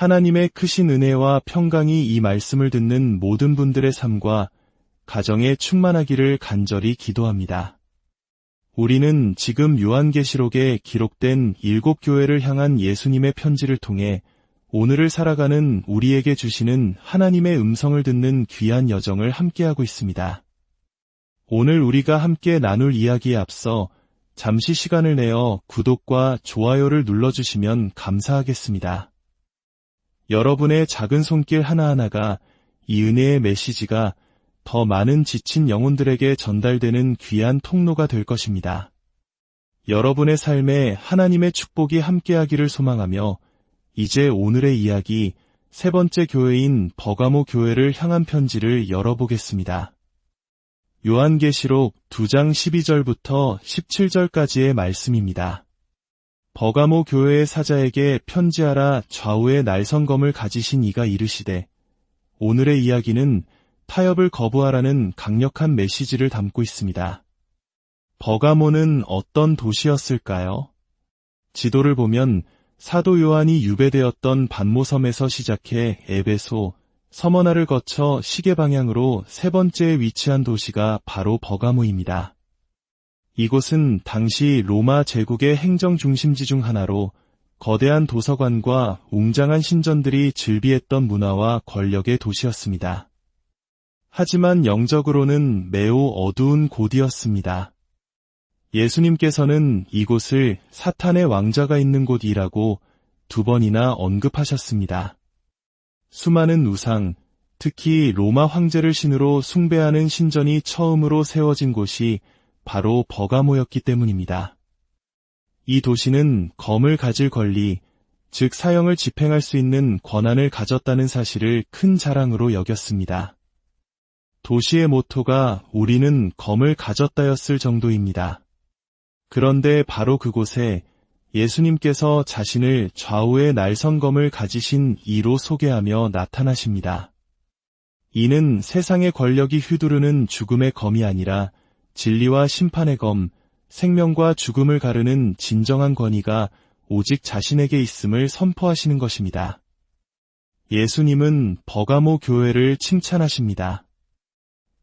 하나님의 크신 은혜와 평강이 이 말씀을 듣는 모든 분들의 삶과 가정에 충만하기를 간절히 기도합니다. 우리는 지금 요한계시록에 기록된 일곱 교회를 향한 예수님의 편지를 통해 오늘을 살아가는 우리에게 주시는 하나님의 음성을 듣는 귀한 여정을 함께하고 있습니다. 오늘 우리가 함께 나눌 이야기에 앞서 잠시 시간을 내어 구독과 좋아요를 눌러주시면 감사하겠습니다. 여러분의 작은 손길 하나하나가 이 은혜의 메시지가 더 많은 지친 영혼들에게 전달되는 귀한 통로가 될 것입니다. 여러분의 삶에 하나님의 축복이 함께하기를 소망하며 이제 오늘의 이야기 세 번째 교회인 버가모 교회를 향한 편지를 열어보겠습니다. 요한계시록 2장 12절부터 17절까지의 말씀입니다. 버가모 교회의 사자에게 편지하라 좌우의 날성검을 가지신 이가 이르시되 오늘의 이야기는 타협을 거부하라는 강력한 메시지를 담고 있습니다. 버가모는 어떤 도시였을까요? 지도를 보면 사도 요한이 유배되었던 반모섬에서 시작해 에베소, 서머나를 거쳐 시계 방향으로 세 번째에 위치한 도시가 바로 버가모입니다. 이곳은 당시 로마 제국의 행정 중심지 중 하나로 거대한 도서관과 웅장한 신전들이 즐비했던 문화와 권력의 도시였습니다. 하지만 영적으로는 매우 어두운 곳이었습니다. 예수님께서는 이곳을 사탄의 왕자가 있는 곳이라고 두 번이나 언급하셨습니다. 수많은 우상, 특히 로마 황제를 신으로 숭배하는 신전이 처음으로 세워진 곳이 바로 버가모였기 때문입니다. 이 도시는 검을 가질 권리, 즉 사형을 집행할 수 있는 권한을 가졌다는 사실을 큰 자랑으로 여겼습니다. 도시의 모토가 우리는 검을 가졌다였을 정도입니다. 그런데 바로 그곳에 예수님께서 자신을 좌우의 날성검을 가지신 이로 소개하며 나타나십니다. 이는 세상의 권력이 휘두르는 죽음의 검이 아니라 진리와 심판의 검, 생명과 죽음을 가르는 진정한 권위가 오직 자신에게 있음을 선포하시는 것입니다. 예수님은 버가모 교회를 칭찬하십니다.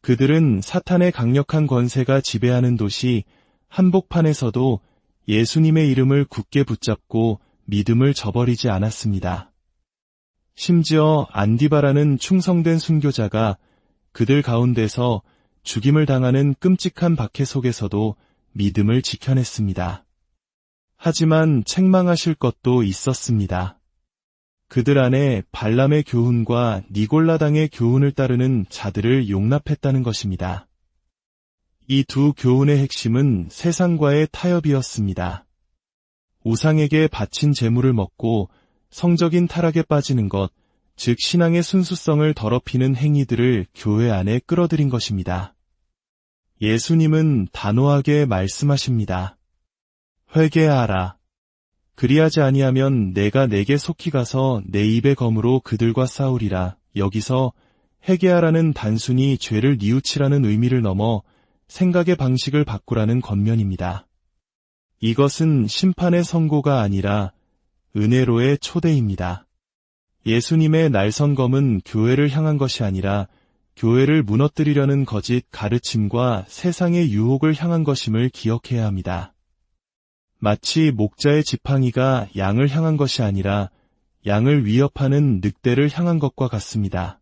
그들은 사탄의 강력한 권세가 지배하는 도시 한복판에서도 예수님의 이름을 굳게 붙잡고 믿음을 저버리지 않았습니다. 심지어 안디바라는 충성된 순교자가 그들 가운데서 죽임을 당하는 끔찍한 박해 속에서도 믿음을 지켜냈습니다. 하지만 책망하실 것도 있었습니다. 그들 안에 발람의 교훈과 니골라당의 교훈을 따르는 자들을 용납했다는 것입니다. 이 두 교훈의 핵심은 세상과의 타협이었습니다. 우상에게 바친 재물을 먹고 성적인 타락에 빠지는 것, 즉 신앙의 순수성을 더럽히는 행위들을 교회 안에 끌어들인 것입니다. 예수님은 단호하게 말씀하십니다. 회개하라. 그리하지 아니하면 내가 내게 속히 가서 내 입의 검으로 그들과 싸우리라. 여기서 회개하라는 단순히 죄를 뉘우치라는 의미를 넘어 생각의 방식을 바꾸라는 겉면입니다. 이것은 심판의 선고가 아니라 은혜로의 초대입니다. 예수님의 날선검은 교회를 향한 것이 아니라 교회를 무너뜨리려는 거짓 가르침과 세상의 유혹을 향한 것임을 기억해야 합니다. 마치 목자의 지팡이가 양을 향한 것이 아니라 양을 위협하는 늑대를 향한 것과 같습니다.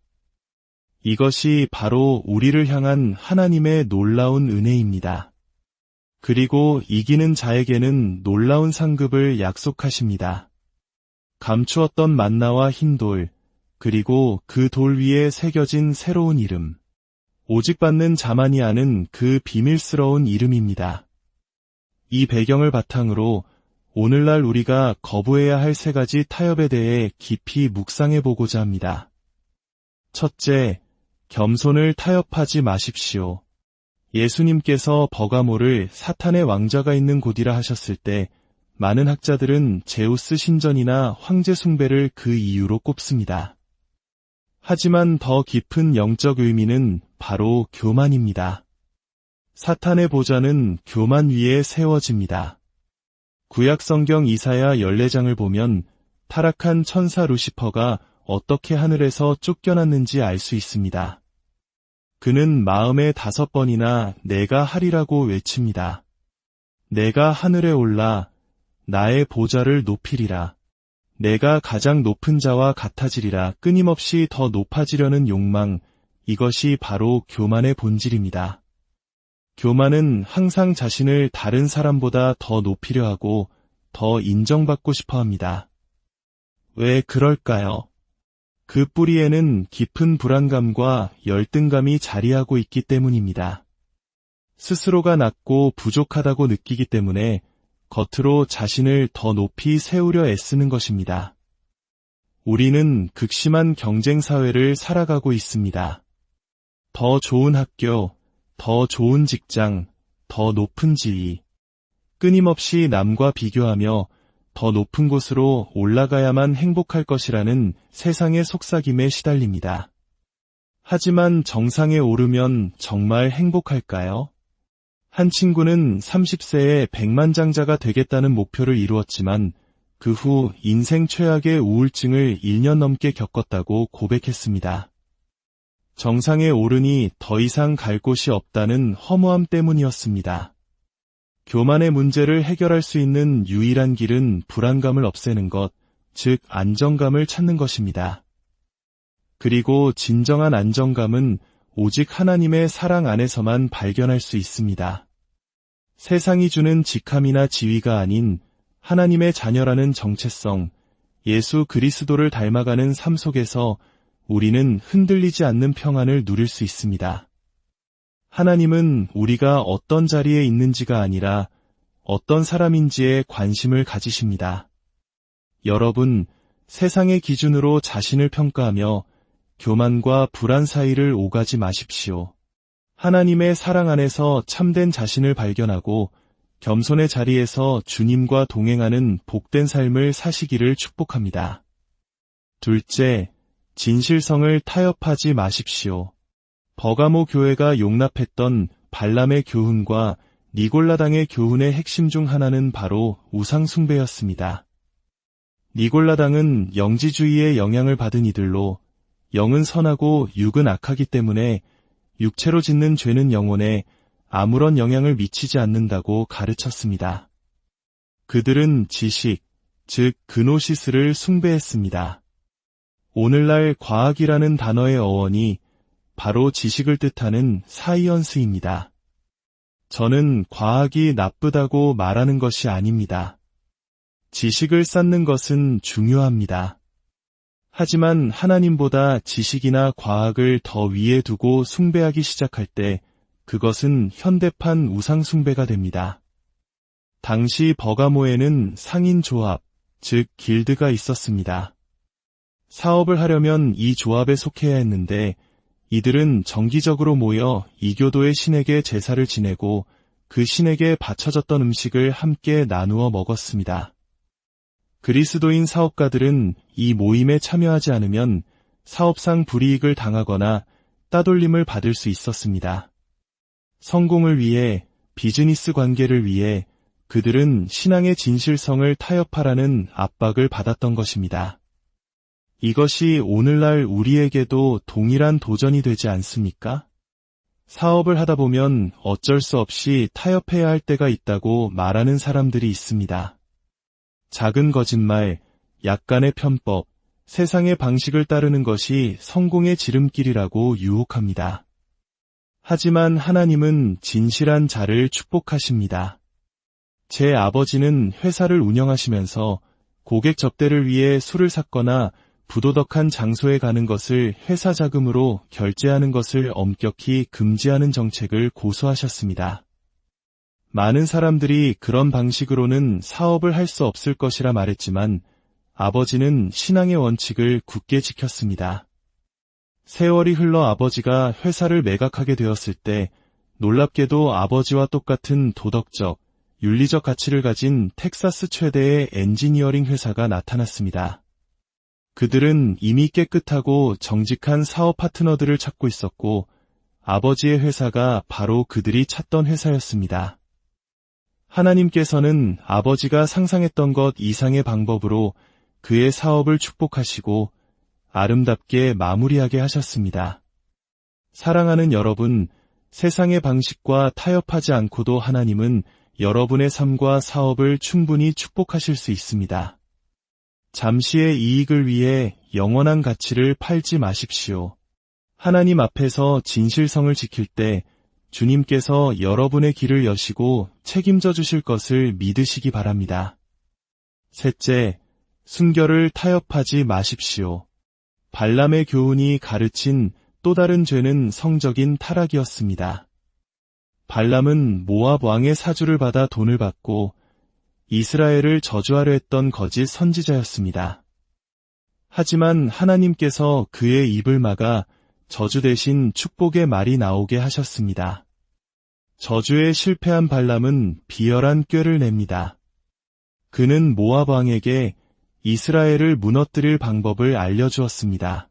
이것이 바로 우리를 향한 하나님의 놀라운 은혜입니다. 그리고 이기는 자에게는 놀라운 상급을 약속하십니다. 감추었던 만나와 흰 돌, 그리고 그 돌 위에 새겨진 새로운 이름. 오직 받는 자만이 아는 그 비밀스러운 이름입니다. 이 배경을 바탕으로 오늘날 우리가 거부해야 할 세 가지 타협에 대해 깊이 묵상해 보고자 합니다. 첫째, 겸손을 타협하지 마십시오. 예수님께서 버가모를 사탄의 왕자가 있는 곳이라 하셨을 때 많은 학자들은 제우스 신전이나 황제 숭배를 그 이유로 꼽습니다. 하지만 더 깊은 영적 의미는 바로 교만입니다. 사탄의 보좌는 교만 위에 세워집니다. 구약 성경 이사야 14장을 보면 타락한 천사 루시퍼가 어떻게 하늘에서 쫓겨났는지 알 수 있습니다. 그는 마음에 다섯 번이나 내가 하리라고 외칩니다. 내가 하늘에 올라 나의 보좌를 높이리라. 내가 가장 높은 자와 같아지리라 끊임없이 더 높아지려는 욕망, 이것이 바로 교만의 본질입니다. 교만은 항상 자신을 다른 사람보다 더 높이려 하고 더 인정받고 싶어 합니다. 왜 그럴까요? 그 뿌리에는 깊은 불안감과 열등감이 자리하고 있기 때문입니다. 스스로가 낮고 부족하다고 느끼기 때문에 겉으로 자신을 더 높이 세우려 애쓰는 것입니다. 우리는 극심한 경쟁 사회를 살아가고 있습니다. 더 좋은 학교, 더 좋은 직장, 더 높은 지위. 끊임없이 남과 비교하며 더 높은 곳으로 올라가야만 행복할 것이라는 세상의 속삭임에 시달립니다. 하지만 정상에 오르면 정말 행복할까요? 한 친구는 30세에 백만장자가 되겠다는 목표를 이루었지만 그 후 인생 최악의 우울증을 1년 넘게 겪었다고 고백했습니다. 정상에 오르니 더 이상 갈 곳이 없다는 허무함 때문이었습니다. 교만의 문제를 해결할 수 있는 유일한 길은 불안감을 없애는 것, 즉 안정감을 찾는 것입니다. 그리고 진정한 안정감은 오직 하나님의 사랑 안에서만 발견할 수 있습니다. 세상이 주는 직함이나 지위가 아닌 하나님의 자녀라는 정체성, 예수 그리스도를 닮아가는 삶 속에서 우리는 흔들리지 않는 평안을 누릴 수 있습니다. 하나님은 우리가 어떤 자리에 있는지가 아니라 어떤 사람인지에 관심을 가지십니다. 여러분, 세상의 기준으로 자신을 평가하며 교만과 불안 사이를 오가지 마십시오. 하나님의 사랑 안에서 참된 자신을 발견하고 겸손의 자리에서 주님과 동행하는 복된 삶을 사시기를 축복합니다. 둘째, 진실성을 타협하지 마십시오. 버가모 교회가 용납했던 발람의 교훈과 니골라당의 교훈의 핵심 중 하나는 바로 우상숭배였습니다. 니골라당은 영지주의의 영향을 받은 이들로 영은 선하고 육은 악하기 때문에 육체로 짓는 죄는 영혼에 아무런 영향을 미치지 않는다고 가르쳤습니다. 그들은 지식, 즉 그노시스를 숭배했습니다. 오늘날 과학이라는 단어의 어원이 바로 지식을 뜻하는 사이언스입니다. 저는 과학이 나쁘다고 말하는 것이 아닙니다. 지식을 쌓는 것은 중요합니다. 하지만 하나님보다 지식이나 과학을 더 위에 두고 숭배하기 시작할 때 그것은 현대판 우상숭배가 됩니다. 당시 버가모에는 상인 조합, 즉 길드가 있었습니다. 사업을 하려면 이 조합에 속해야 했는데 이들은 정기적으로 모여 이교도의 신에게 제사를 지내고 그 신에게 바쳐졌던 음식을 함께 나누어 먹었습니다. 그리스도인 사업가들은 이 모임에 참여하지 않으면 사업상 불이익을 당하거나 따돌림을 받을 수 있었습니다. 성공을 위해 비즈니스 관계를 위해 그들은 신앙의 진실성을 타협하라는 압박을 받았던 것입니다. 이것이 오늘날 우리에게도 동일한 도전이 되지 않습니까? 사업을 하다 보면 어쩔 수 없이 타협해야 할 때가 있다고 말하는 사람들이 있습니다. 작은 거짓말, 약간의 편법, 세상의 방식을 따르는 것이 성공의 지름길이라고 유혹합니다. 하지만 하나님은 진실한 자를 축복하십니다. 제 아버지는 회사를 운영하시면서 고객 접대를 위해 술을 샀거나 부도덕한 장소에 가는 것을 회사 자금으로 결제하는 것을 엄격히 금지하는 정책을 고수하셨습니다. 많은 사람들이 그런 방식으로는 사업을 할 수 없을 것이라 말했지만 아버지는 신앙의 원칙을 굳게 지켰습니다. 세월이 흘러 아버지가 회사를 매각하게 되었을 때 놀랍게도 아버지와 똑같은 도덕적, 윤리적 가치를 가진 텍사스 최대의 엔지니어링 회사가 나타났습니다. 그들은 이미 깨끗하고 정직한 사업 파트너들을 찾고 있었고 아버지의 회사가 바로 그들이 찾던 회사였습니다. 하나님께서는 아버지가 상상했던 것 이상의 방법으로 그의 사업을 축복하시고 아름답게 마무리하게 하셨습니다. 사랑하는 여러분, 세상의 방식과 타협하지 않고도 하나님은 여러분의 삶과 사업을 충분히 축복하실 수 있습니다. 잠시의 이익을 위해 영원한 가치를 팔지 마십시오. 하나님 앞에서 진실성을 지킬 때 주님께서 여러분의 길을 여시고 책임져 주실 것을 믿으시기 바랍니다. 셋째, 순결을 타협하지 마십시오. 발람의 교훈이 가르친 또 다른 죄는 성적인 타락이었습니다. 발람은 모압 왕의 사주를 받아 돈을 받고 이스라엘을 저주하려 했던 거짓 선지자였습니다. 하지만 하나님께서 그의 입을 막아 저주 대신 축복의 말이 나오게 하셨습니다. 저주에 실패한 발람은 비열한 꾀를 냅니다. 그는 모압 왕에게 이스라엘을 무너뜨릴 방법을 알려주었습니다.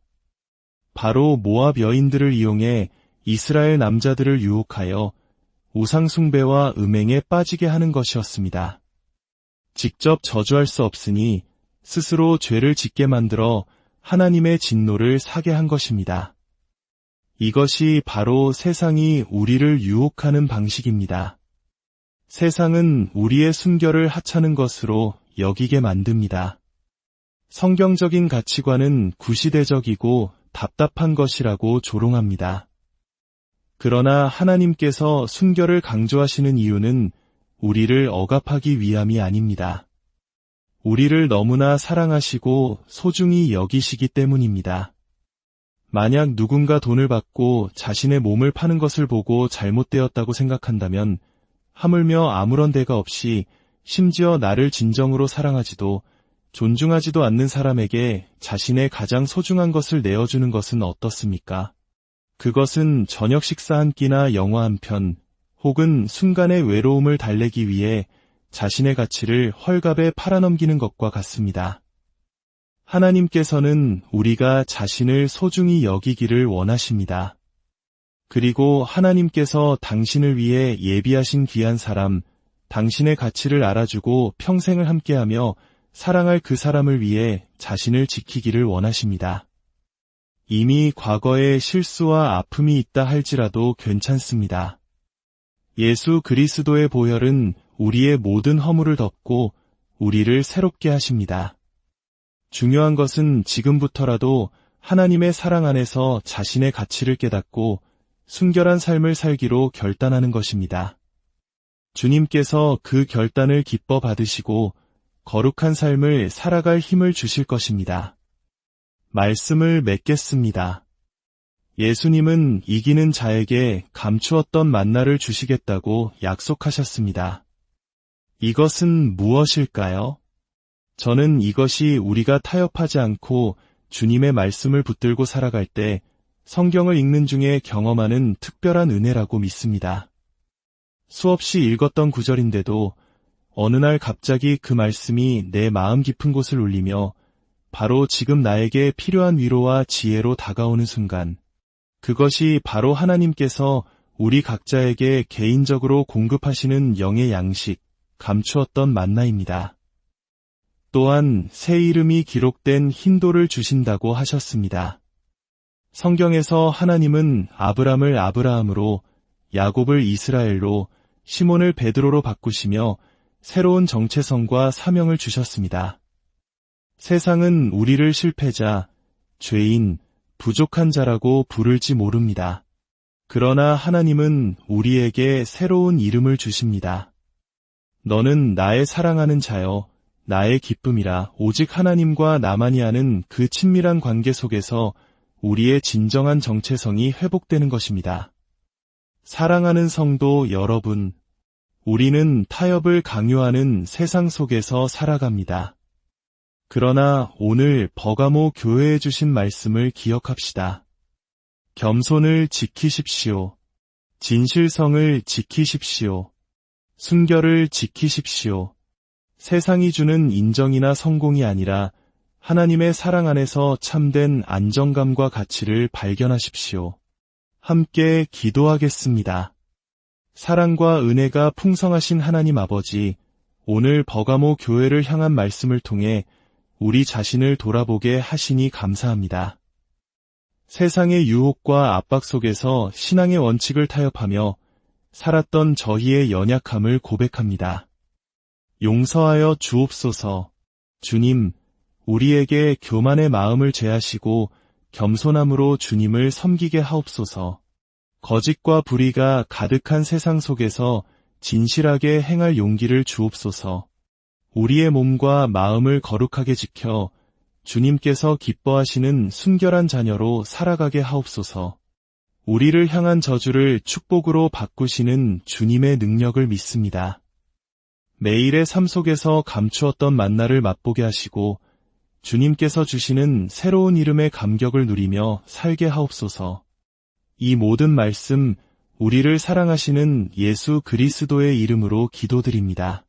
바로 모압 여인들을 이용해 이스라엘 남자들을 유혹하여 우상숭배와 음행에 빠지게 하는 것이었습니다. 직접 저주할 수 없으니 스스로 죄를 짓게 만들어 하나님의 진노를 사게 한 것입니다. 이것이 바로 세상이 우리를 유혹하는 방식입니다. 세상은 우리의 순결을 하찮은 것으로 여기게 만듭니다. 성경적인 가치관은 구시대적이고 답답한 것이라고 조롱합니다. 그러나 하나님께서 순결을 강조하시는 이유는 우리를 억압하기 위함이 아닙니다. 우리를 너무나 사랑하시고 소중히 여기시기 때문입니다. 만약 누군가 돈을 받고 자신의 몸을 파는 것을 보고 잘못되었다고 생각한다면 하물며 아무런 대가 없이 심지어 나를 진정으로 사랑하지도 존중하지도 않는 사람에게 자신의 가장 소중한 것을 내어주는 것은 어떻습니까? 그것은 저녁 식사 한 끼나 영화 한 편, 혹은 순간의 외로움을 달래기 위해 자신의 가치를 헐갑에 팔아넘기는 것과 같습니다. 하나님께서는 우리가 자신을 소중히 여기기를 원하십니다. 그리고 하나님께서 당신을 위해 예비하신 귀한 사람, 당신의 가치를 알아주고 평생을 함께하며 사랑할 그 사람을 위해 자신을 지키기를 원하십니다. 이미 과거에 실수와 아픔이 있다 할지라도 괜찮습니다. 예수 그리스도의 보혈은 우리의 모든 허물을 덮고 우리를 새롭게 하십니다. 중요한 것은 지금부터라도 하나님의 사랑 안에서 자신의 가치를 깨닫고 순결한 삶을 살기로 결단하는 것입니다. 주님께서 그 결단을 기뻐 받으시고 거룩한 삶을 살아갈 힘을 주실 것입니다. 말씀을 맺겠습니다. 예수님은 이기는 자에게 감추었던 만나를 주시겠다고 약속하셨습니다. 이것은 무엇일까요? 저는 이것이 우리가 타협하지 않고 주님의 말씀을 붙들고 살아갈 때 성경을 읽는 중에 경험하는 특별한 은혜라고 믿습니다. 수없이 읽었던 구절인데도 어느 날 갑자기 그 말씀이 내 마음 깊은 곳을 울리며 바로 지금 나에게 필요한 위로와 지혜로 다가오는 순간, 그것이 바로 하나님께서 우리 각자에게 개인적으로 공급하시는 영의 양식, 감추었던 만나입니다. 또한 새 이름이 기록된 흰돌을 주신다고 하셨습니다. 성경에서 하나님은 아브람을 아브라함으로 야곱을 이스라엘로 시몬을 베드로로 바꾸시며 새로운 정체성과 사명을 주셨습니다. 세상은 우리를 실패자, 죄인, 부족한 자라고 부를지 모릅니다. 그러나 하나님은 우리에게 새로운 이름을 주십니다. 너는 나의 사랑하는 자여, 나의 기쁨이라 오직 하나님과 나만이 아는 그 친밀한 관계 속에서 우리의 진정한 정체성이 회복되는 것입니다. 사랑하는 성도 여러분, 우리는 타협을 강요하는 세상 속에서 살아갑니다. 그러나 오늘 버가모 교회에 주신 말씀을 기억합시다. 겸손을 지키십시오. 진실성을 지키십시오. 순결을 지키십시오. 세상이 주는 인정이나 성공이 아니라 하나님의 사랑 안에서 참된 안정감과 가치를 발견하십시오. 함께 기도하겠습니다. 사랑과 은혜가 풍성하신 하나님 아버지, 오늘 버가모 교회를 향한 말씀을 통해 우리 자신을 돌아보게 하시니 감사합니다. 세상의 유혹과 압박 속에서 신앙의 원칙을 타협하며 살았던 저희의 연약함을 고백합니다. 용서하여 주옵소서. 주님, 우리에게 교만의 마음을 제하시고 겸손함으로 주님을 섬기게 하옵소서. 거짓과 불의가 가득한 세상 속에서 진실하게 행할 용기를 주옵소서. 우리의 몸과 마음을 거룩하게 지켜 주님께서 기뻐하시는 순결한 자녀로 살아가게 하옵소서. 우리를 향한 저주를 축복으로 바꾸시는 주님의 능력을 믿습니다. 매일의 삶 속에서 감추었던 만나를 맛보게 하시고 주님께서 주시는 새로운 이름의 감격을 누리며 살게 하옵소서. 이 모든 말씀 우리를 사랑하시는 예수 그리스도의 이름으로 기도드립니다.